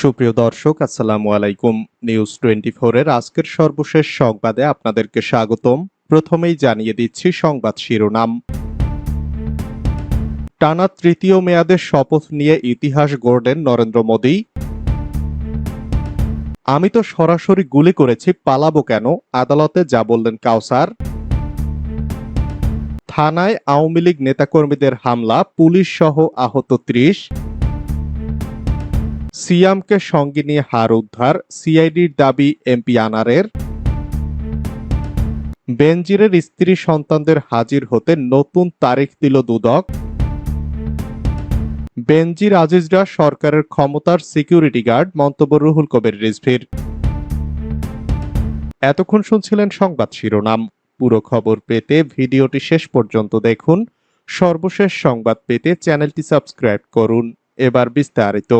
সুপ্রিয় দর্শক, আসসালামু আলাইকুম। নিউজ টোয়েন্টি এর আজকের সর্বশেষ সংবাদে আপনাদেরকে স্বাগতম। প্রথমেই জানিয়ে দিচ্ছি সংবাদ শিরোনাম। টানা তৃতীয় মেয়াদে শপথ নিয়ে ইতিহাস গড়লেন নরেন্দ্র মোদী। আমি তো সরাসরি গুলি করেছি, পালাবো কেন? আদালতে যা বললেন কাউসার। থানায় আওয়ামী লীগ নেতাকর্মীদের হামলা, পুলিশ সহ আহত ত্রিশ। সিয়ামকে সঙ্গে নিয়ে হার উদ্ধার সিআইডির দাবি এমপি আনারের। বেনজিরের স্ত্রী সন্তানদের হাজির হতে নতুন তারিখ দিল দুদক। বেনজির আজিজরা সরকারের ক্ষমতার সিকিউরিটি গার্ড, মন্তব্য রুহুল কবির রিজভির। এতক্ষণ শুনছিলেন সংবাদ শিরোনাম। পুরো খবর পেতে ভিডিওটি শেষ পর্যন্ত দেখুন। সর্বশেষ সংবাদ পেতে চ্যানেলটি সাবস্ক্রাইব করুন। এবার বিস্তারিত।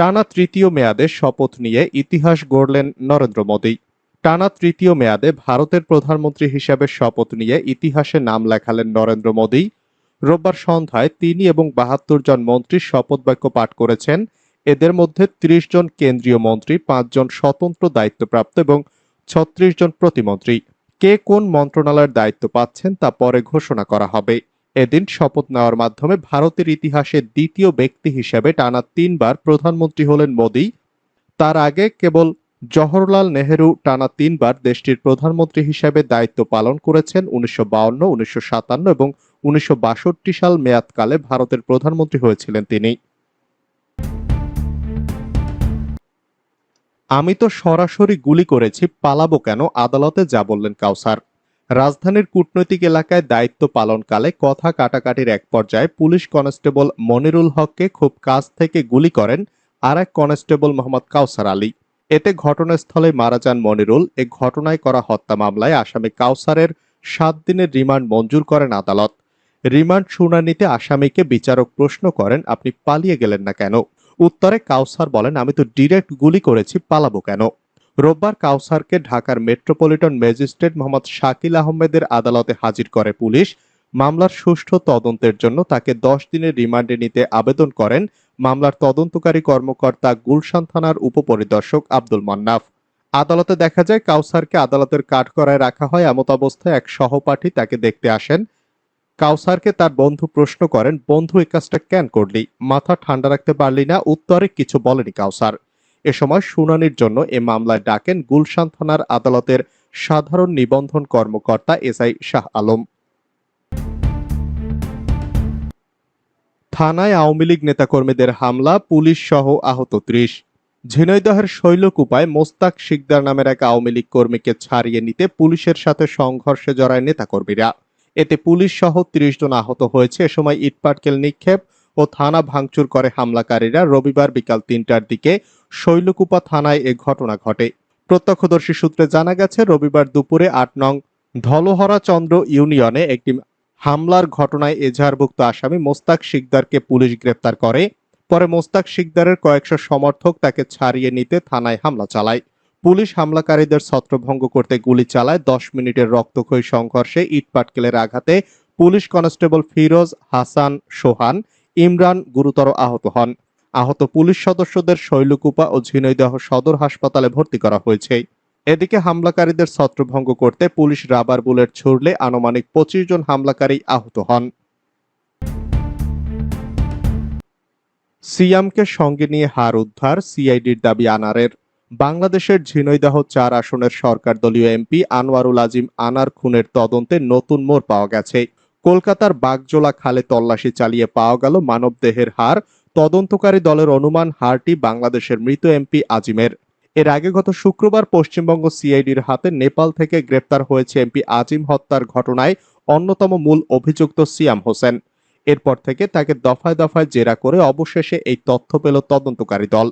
টানা তৃতীয় মেয়াদে শপথ নিয়ে ইতিহাস গড়লেন নরেন্দ্র মোদী। টানা তৃতীয় মেয়াদে ভারতের প্রধানমন্ত্রী হিসেবে শপথ নিয়ে ইতিহাসে নাম লেখালেন নরেন্দ্র মোদী। রোববার সন্ধ্যায় তিনি এবং বাহাত্তর জন মন্ত্রী শপথ বাক্য পাঠ করেছেন। এদের মধ্যে ত্রিশ জন কেন্দ্রীয় মন্ত্রী পাঁচজন স্বতন্ত্র দায়িত্বপ্রাপ্ত এবং ছত্রিশ জন প্রতিমন্ত্রী। কে কোন মন্ত্রণালয়ের দায়িত্ব পাচ্ছেন তা পরে ঘোষণা করা হবে। এদিন শপথ নেওয়ার মাধ্যমে ভারতের ইতিহাসে দ্বিতীয় ব্যক্তি হিসেবে টানা তিনবার প্রধানমন্ত্রী হলেন মোদী। তার আগে কেবল জওহরলাল নেহেরু টানা তিনবার দেশটির প্রধানমন্ত্রী হিসেবে দায়িত্ব পালন করেছেন উনিশশো বাউন্ন, উনিশশো সাতান্ন এবং উনিশশো বাষট্টি সাল মেয়াদকালে ভারতের প্রধানমন্ত্রী হয়েছিলেন তিনি। আমি তো সরাসরি গুলি করেছি, পালাবো কেন? আদালতে যা বললেন কাউসার। রাজধানীর কূটনৈতিক এলাকায় দায়িত্ব পালনকালে কথা কাটাকাটির এক পর্যায়ে পুলিশ কনস্টেবল মনিরুল হককে খুব কাছ থেকে গুলি করেন আর এক কনস্টেবল মোহাম্মদ কাউসার আলী। এতে ঘটনাস্থলে মারা যান মনিরুল। এ ঘটনায় করা হত্যা মামলায় আসামি কাউসারের সাত দিনের রিমান্ড মঞ্জুর করেন আদালত। রিমান্ড শুনানিতে আসামিকে বিচারক প্রশ্ন করেন, আপনি পালিয়ে গেলেন না কেন? উত্তরে কাউসার বলেন, আমি তো ডিরেক্ট গুলি করেছি, পালাবো কেন? রোববার কাউসারকে ঢাকার মেট্রোপলিটন ম্যাজিস্ট্রেট মোহাম্মদ শাকিল আহমেদের আদালতে হাজির করে পুলিশ। মামলার সুষ্ঠু তদন্তের জন্য তাকে দশ দিনের রিমান্ডে নিতে আবেদন করেন মামলার তদন্তকারী কর্মকর্তা গুলশান থানার উপপরিদর্শক আব্দুল মান্নাফ। আদালতে দেখা যায়, কাউসারকে আদালতের কাঠগড়ায় রাখা হয় এমত অবস্থায় এক সহপাঠী তাকে দেখতে আসেন। কাউসারকে তার বন্ধু প্রশ্ন করেন, বন্ধু, এই কাজটা কেন করলি? মাথা ঠান্ডা রাখতে পারলি না, উত্তরে কিছু বলেনি কাউসার। এ সময় শুনানির জন্য এ মামলায় ডাকেন গুলশান থানার আদালতের সাধারণ নিবন্ধন কর্মকর্তা এসআই শাহ আলম। থানায় আওয়ামী লীগ নেতাকর্মীদের হামলা, পুলিশ সহ আহত ত্রিশ। ঝিনাইদহের শৈলকুপায় মোস্তাক শিকদার নামের এক আওয়ামী লীগ কর্মীকে ছাড়িয়ে নিতে পুলিশের সাথে সংঘর্ষে জড়ায় নেতাকর্মীরা। এতে পুলিশ সহ ত্রিশ জন আহত হয়েছে। এ সময় ইটপাটকেল নিক্ষেপ ও থানা ভাঙচুর করে হামলাকারীরা রবিবার বিকাল তিনটার দিকে শৈলকুপা থানায় এ ঘটনা ঘটে। প্রত্যক্ষদর্শী সূত্রে জানা গেছে, রবিবার দুপুরে আট নং ধলহরা চন্দ্র ইউনিয়নে একটি হামলার ঘটনায় এজাহারভুক্ত আসামি মোস্তাক শিকদারকে পুলিশ গ্রেপ্তার করে। পরে মোস্তাক শিকদারের কয়েকশো সমর্থক তাকে ছাড়িয়ে নিতে থানায় হামলা চালায়। পুলিশ হামলাকারীদের ছত্রভঙ্গ করতে গুলি চালায়। দশ মিনিটের রক্তক্ষয়ী সংঘর্ষে ইটপাটকেলের আঘাতে পুলিশ কনস্টেবল ফিরোজ হাসান সোহান, ইমরান গুরুতর আহত হন। আহত পুলিশ সদস্যদের শৈলকুপা ও ঝিনাইদহ সদর হাসপাতালে ভর্তি করা হয়েছে। এদিকে হামলাকারীদের ছত্রভঙ্গ করতে পুলিশ রাবার বুলেট ছুড়লে আনুমানিক পঁচিশ জন হামলাকারী আহত হন। সিয়ামকে সঙ্গে নিয়ে হার উদ্ধার সিআইডির দাবি আনারের। বাংলাদেশের ঝিনাইদহ চার আসনের সরকার দলীয় এমপি আনোয়ারুল আজিম আনার খুনের তদন্তে নতুন মোড় পাওয়া গেছে। কলকাতার বাগজোলা খালে তল্লাশি চালিয়ে পাওয়া গেল মানবদেহের হার তদন্তকারী দলের অনুমান, হারটি বাংলাদেশের মৃত এমপি আজিমের। এর আগে গত শুক্রবার পশ্চিমবঙ্গ সিআইডির হাতে নেপাল থেকে গ্রেপ্তার হয়েছে এমপি আজিম হত্যার ঘটনায় অন্যতম মূল অভিযুক্ত সিয়াম হোসেন। এরপর থেকে তাকে দফায় দফায় জেরা করে অবশেষে এই তথ্য পেল তদন্তকারী দল।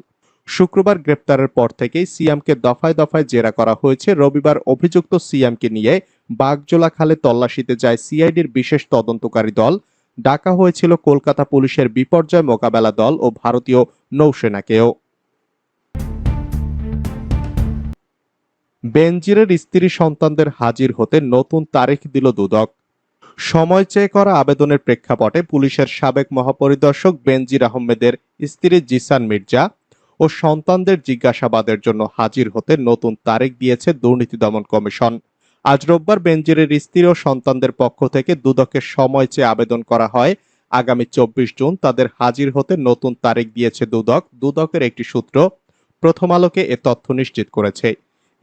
শুক্রবার গ্রেপ্তারের পর থেকেই সিয়ামকে দফায় দফায় জেরা করা হয়েছে। রবিবার অভিযুক্ত সিয়ামকে নিয়ে বাগজোলা খালে তল্লাশিতে যায় সিআইডির বিশেষ তদন্তকারী দল। ডাকা হয়েছিল কলকাতা পুলিশের বিপর্যয় মোকাবেলা দল ও ভারতীয় নৌসেনাকেও। বেনজিরের স্ত্রী সন্তানদের হাজির হতে নতুন তারিখ দিল দুদক। সময় চেয়ে করা আবেদনের প্রেক্ষাপটে পুলিশের সাবেক মহাপরিদর্শক বেনজির আহমেদের স্ত্রী জিসান মির্জা ও সন্তানদের জিজ্ঞাসাবাদের জন্য হাজির হতে নতুন তারিখ দিয়েছে দুর্নীতি দমন কমিশন। আজ রোববার বেনজিরের স্ত্রী ও সন্তানদের পক্ষ থেকে দুদকের সময় চেয়ে আবেদন করা হয়। আগামী চব্বিশ জুন তাদের হাজির হতে নতুন তারিখ দিয়েছে দুদক। দুদকের একটি সূত্র প্রথম আলোকে এ তথ্য নিশ্চিত করেছে।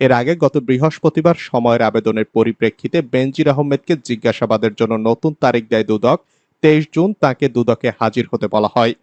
এর আগে গত বৃহস্পতিবার সময়ের আবেদনের পরিপ্রেক্ষিতে বেনজির আহমেদকে জিজ্ঞাসাবাদের জন্য নতুন তারিখ দেয় দুদক। তেইশ জুন তাকে দুদকে হাজির হতে বলা হয়।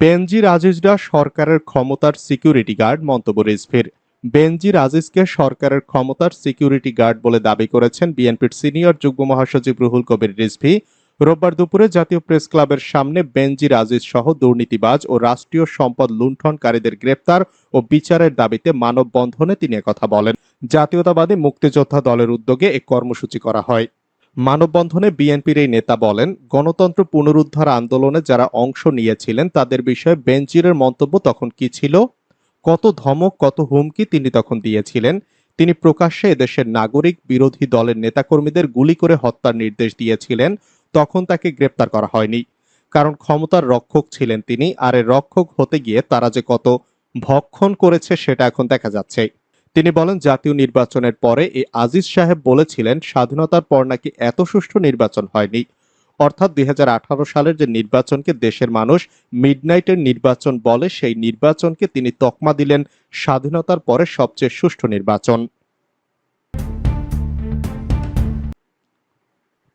বেনজির আজিজরা সরকারের ক্ষমতার সিকিউরিটি গার্ড, মন্তব্য রিজভির। বেনজির আজিজকে সরকারের ক্ষমতার সিকিউরিটি গার্ড বলে দাবি করেছেন বিএনপির সিনিয়র যুগ্ম মহাসচিব রুহুল কবির রিজভি। রোববার দুপুরে জাতীয় প্রেস ক্লাবের সামনে বেনজির আজিজ সহ দুর্নীতিবাজ ও রাষ্ট্রীয় সম্পদ লুণ্ঠনকারীদের গ্রেপ্তার ও বিচারের দাবিতে মানববন্ধনে তিনি কথা বলেন। জাতীয়তাবাদী মুক্তিযোদ্ধা দলের উদ্যোগে এ কর্মসূচি করা হয়। মানববন্ধনে বিএনপির এই নেতা বলেন, গণতন্ত্র পুনরুদ্ধার আন্দোলনে যারা অংশ নিয়েছিলেন তাদের বিষয়ে বেনজিরের মন্তব্য তখন কি ছিল? কত ধমক, কত হুমকি তিনি তখন দিয়েছিলেন। তিনি প্রকাশ্যে এদেশের নাগরিক, বিরোধী দলের নেতাকর্মীদের গুলি করে হত্যার নির্দেশ দিয়েছিলেন। তখন তাকে গ্রেপ্তার করা হয়নি। কারণ ক্ষমতার রক্ষক ছিলেন তিনি, আর এর রক্ষক হতে গিয়ে তারা যে কত ভক্ষণ করেছে সেটা এখন দেখা যাচ্ছে। তিনি বলেন, জাতীয় নির্বাচনের পরে এই আজিজ সাহেব বলেছিলেন, স্বাধীনতার পর নাকি এত সুষ্ঠু নির্বাচন হয়নি। অর্থাৎ দুই হাজার আঠারো সালের যে নির্বাচনকে দেশের মানুষ মিডনাইটের নির্বাচন বলে, সেই নির্বাচনকে তিনি তকমা দিলেন স্বাধীনতার পরে সবচেয়ে সুষ্ঠু নির্বাচন।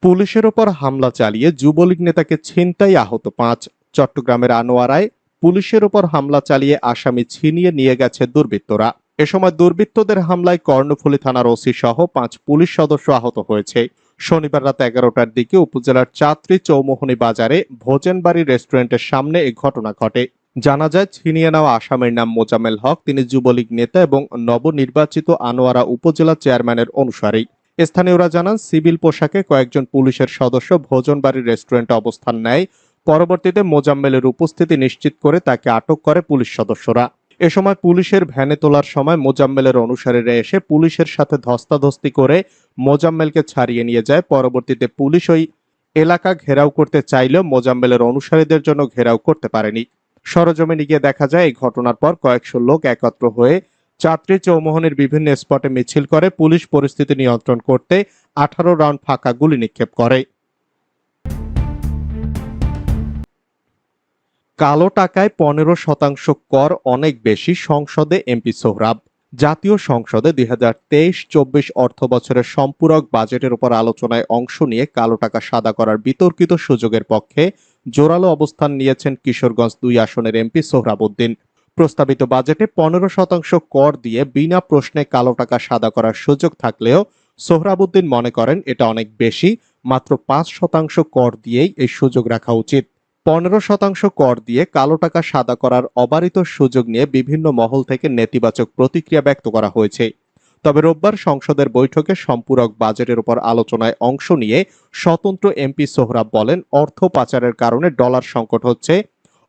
পুলিশের ওপর হামলা চালিয়ে যুবলীগ নেতাকে ছিনতাই আহত পাঁচ। চট্টগ্রামের আনোয়ারায় পুলিশের ওপর হামলা চালিয়ে আসামি ছিনিয়ে নিয়ে গেছে দুর্বৃত্তরা। এ সময় দুর্বৃত্তদের হামলায় কর্ণফুলী থানার ওসি সহ পাঁচ পুলিশ সদস্য আহত হয়েছে। শনিবার রাত এগারোটার দিকে উপজেলার চাত্রী চৌমোহনী বাজারে ভোজনবাড়ি রেস্টুরেন্টের সামনে এই ঘটনা ঘটে। জানা যায়, ছিনিয়ে নেওয়া আসামের নাম মোজামেল হক, তিনি যুবলীগ নেতা এবং নবনির্বাচিত আনোয়ারা উপজেলা চেয়ারম্যানের অনুসারী। স্থানীয়রা জানান, সিভিল পোশাকে কয়েকজন পুলিশের সদস্য ভোজনবাড়ি রেস্টুরেন্টে অবস্থান নেয়। পরবর্তীতে মোজাম্মেলের উপস্থিতি নিশ্চিত করে তাকে আটক করে পুলিশ সদস্যরা। এ সময় পুলিশের ভ্যানে তোলার সময় মোজাম্মেলের অনুসারীরা এসে পুলিশের সাথে ধস্তাধস্তি করে মোজাম্মেলকে ছাড়িয়ে নিয়ে যায়। পরবর্তীতে পুলিশ ওই এলাকা ঘেরাও করতে চাইলেও মোজাম্মেলের অনুসারীদের জন্য ঘেরাও করতে পারেনি। সরজমিনে গিয়ে দেখা যায়, এই ঘটনার পর কয়েকশো লোক একত্র হয়ে চাত্রী চৌমোহনের বিভিন্ন স্পটে মিছিল করে পুলিশ পরিস্থিতি নিয়ন্ত্রণ করতে আঠারো রাউন্ড ফাঁকা গুলি নিক্ষেপ করে। কালো টাকায় পনেরো শতাংশ কর অনেক বেশি সংসদে এমপি সোহরাব। জাতীয় সংসদে দুই হাজার তেইশ চব্বিশ অর্থ বছরের সম্পূরক বাজেটের উপর আলোচনায় অংশ নিয়ে কালো টাকা সাদা করার বিতর্কিত সুযোগের পক্ষে জোরালো অবস্থান নিয়েছেন কিশোরগঞ্জ দুই আসনের এমপি সোহরাবুদ্দিন প্রস্তাবিত বাজেটে পনেরো শতাংশ কর দিয়ে বিনা প্রশ্নে কালো টাকা সাদা করার সুযোগ থাকলেও সোহরাবুদ্দিন মনে করেন এটা অনেক বেশি, মাত্র পাঁচ শতাংশ কর দিয়েই এই সুযোগ রাখা উচিত। পনেরো শতাংশ কর দিয়ে কালো টাকা সাদা করার অবারিত সুযোগ নিয়ে বিভিন্ন মহল থেকে নেতিবাচক প্রতিক্রিয়া ব্যক্ত করা হয়েছে। তবে রোববার সংসদের বৈঠকে সম্পূরক বাজেটের উপর আলোচনায় অংশ নিয়ে স্বতন্ত্র এমপি সোহরাব বলেন, অর্থ পাচারের কারণে ডলার সংকট হচ্ছে।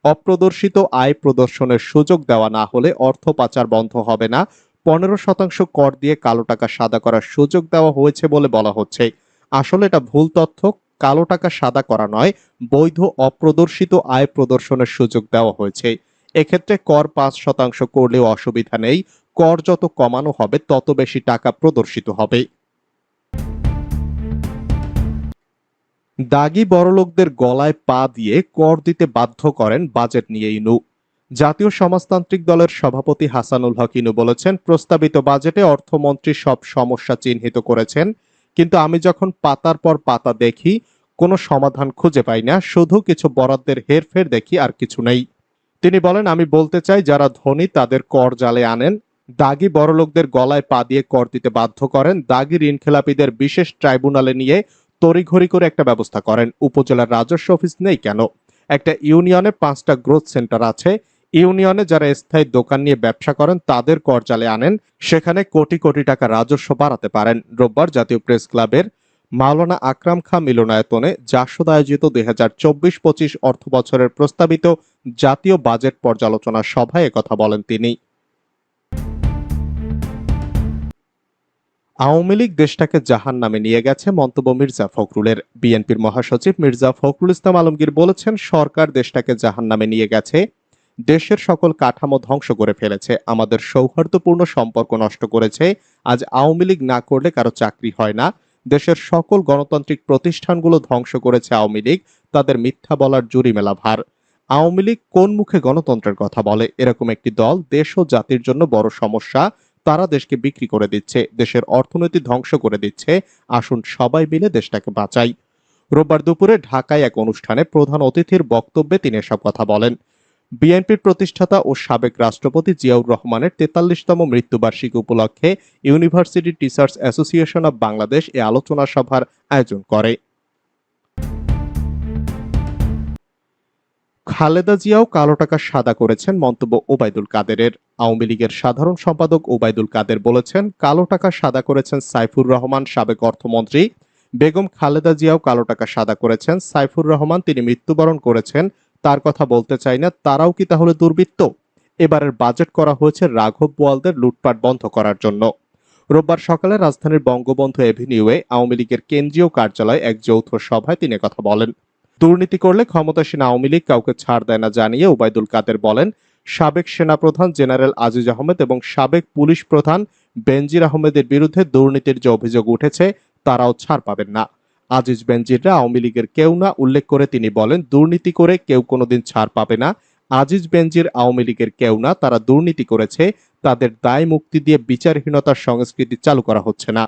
অপ্রদর্শিত আয় প্রদর্শনের সুযোগ দেওয়া না হলে অর্থ পাচার বন্ধ হবে না। পনেরো শতাংশ কর দিয়ে কালো টাকা সাদা করার সুযোগ দেওয়া হয়েছে বলে বলা হচ্ছে। আসলে এটা ভুল তথ্য কালো টাকা সাদা করা নয়, বৈধ অপ্রদর্শিত আয় প্রদর্শনের সুযোগ দেওয়া হয়েছে। এক্ষেত্রে কর পাঁচ শতাংশ করলেও অসুবিধা নেই, কর যত কমানো হবে, তত বেশি টাকা প্রদর্শিত হবে। দাগি বড়লোকদের গলায় পা দিয়ে কর দিতে বাধ্য করেন বাজেট নিয়ে ইনু। জাতীয় সমাজতান্ত্রিক দলের সভাপতি হাসানুল হক ইনু বলেছেন, প্রস্তাবিত বাজেটে অর্থমন্ত্রী সব সমস্যা চিহ্নিত করেছেন, কিন্তু আমি যখন পাতার পর পাতা দেখি কোনো সমাধান খুঁজে পাই না, শুধু কিছু বরাদ্দের হেরফের দেখি আর কিছু নেই। তিনি বলেন, আমি বলতে চাই, যারা ধনী তাদের কর জালে আনেন, দাগি বড়লোকদের গলায় পা দিয়ে কর দিতে বাধ্য করেন, দাগি ঋণখেলাপিদের বিশেষ ট্রাইব্যুনালে নিয়ে তড়িঘড়ি করে একটা ব্যবস্থা করেন। উপজেলার রাজস্ব অফিস নেই কেন? একটা ইউনিয়নে পাঁচটা গ্রোথ সেন্টার আছে। ইউনিয়নে যারা স্থায়ী দোকান নিয়ে ব্যবসা করেন, তাদের কর জালে আনেন। সেখানে কোটি কোটি টাকা রাজস্ব বাড়াতে পারেন। রোববার জাতীয় প্রেস ক্লাবের মাওলানা আকরাম খাঁ মিলনায়তনে জাসদ আয়োজিত দুই হাজার চব্বিশ পঁচিশ অর্থ বছরের প্রস্তাবিত জাতীয় বাজেট পর্যালোচনা সভায় কথা বলেন তিনি। আওয়ামী লীগ দেশটাকে জাহান নামে নিয়ে গেছে মন্তব্য মির্জা ফখরুলের। বিএনপির মহাসচিব মির্জা ফখরুল ইসলাম আলমগীর বলেছেন, সরকার দেশটাকে জাহান নামে নিয়ে গেছে, দেশের সকল কাঠামো ধ্বংস করে ফেলেছে, আমাদের সৌহার্দ্যপূর্ণ সম্পর্ক নষ্ট করেছে, আজ আওয়ামী লীগ না করলে কারও চাকরি হয় না দেশের সকল গণতান্ত্রিক প্রতিষ্ঠানগুলো ধ্বংস করেছে আওয়ামী লীগ, তাদের মিথ্যা বলার জুরি মেলা ভার। আওয়ামী লীগ কোন মুখে গণতন্ত্রের কথা বলে? এরকম একটি দল দেশ ও জাতির জন্য বড় সমস্যা। তারা দেশকে বিক্রি করে দিচ্ছে, দেশের অর্থনীতি ধ্বংস করে দিচ্ছে। আসুন সবাই মিলে দেশটাকে বাঁচাই। রোববার দুপুরে ঢাকায় এক অনুষ্ঠানে প্রধান অতিথির বক্তব্যে তিনি এসব কথা বলেন। বিএনপির প্রতিষ্ঠাতা ও সাবেক রাষ্ট্রপতি জিয়াউর রহমানের তেতাল্লিশতম মৃত্যুবার্ষিকী উপলক্ষে university teachers association of Bangladesh এ আলোচনা সভার আয়োজন করে। খালেদা জিয়াও কালো টাকা সাদা করেছেন মন্তব্য ওবায়দুল কাদেরের। আওয়ামী লীগের সাধারণ সম্পাদক ওবায়দুল কাদের বলেছেন, কালো টাকা সাদা করেছেন সাইফুর রহমান সাবেক অর্থমন্ত্রী। বেগম খালেদা জিয়াও কালো টাকা সাদা করেছেন, সাইফুর রহমান তিনি মৃত্যুবরণ করেছেন তার কথা বলতে চাই না, তারাও কি তাহলে দুর্বৃত্ত? এবারের বাজেট করা হয়েছে রাঘব বোয়ালদের লুটপাট বন্ধ করার জন্য। রোববার সকালে রাজধানীর বঙ্গবন্ধু এভিনিউয়ে আওয়ামী লীগের কেন্দ্রীয় কার্যালয়ে এক যৌথ সভায় তিনি কথা বলেন। দুর্নীতি করলে ক্ষমতাসীন আওয়ামী লীগ কাউকে ছাড় দেয় না জানিয়ে ওবায়দুল কাদের বলেন, সাবেক সেনাপ্রধান জেনারেল আজিজ আহমেদ এবং সাবেক পুলিশ প্রধান বেনজির আহমেদের বিরুদ্ধে দুর্নীতির যে অভিযোগ উঠেছে, তারাও ছাড় পাবেন না। আজিজ বেনজিররা আওয়ামী লীগের কেউ না উল্লেখ করে তিনি বলেন, দুর্নীতি করে কেউ কোনোদিন ছাড় পাবে না। আজিজ বেনজির আওয়ামী লীগের কেউ না, তারা দুর্নীতি করেছে, তাদের দায় মুক্তি দিয়ে বিচারহীনতার সংস্কৃতি চালু করা হচ্ছে না।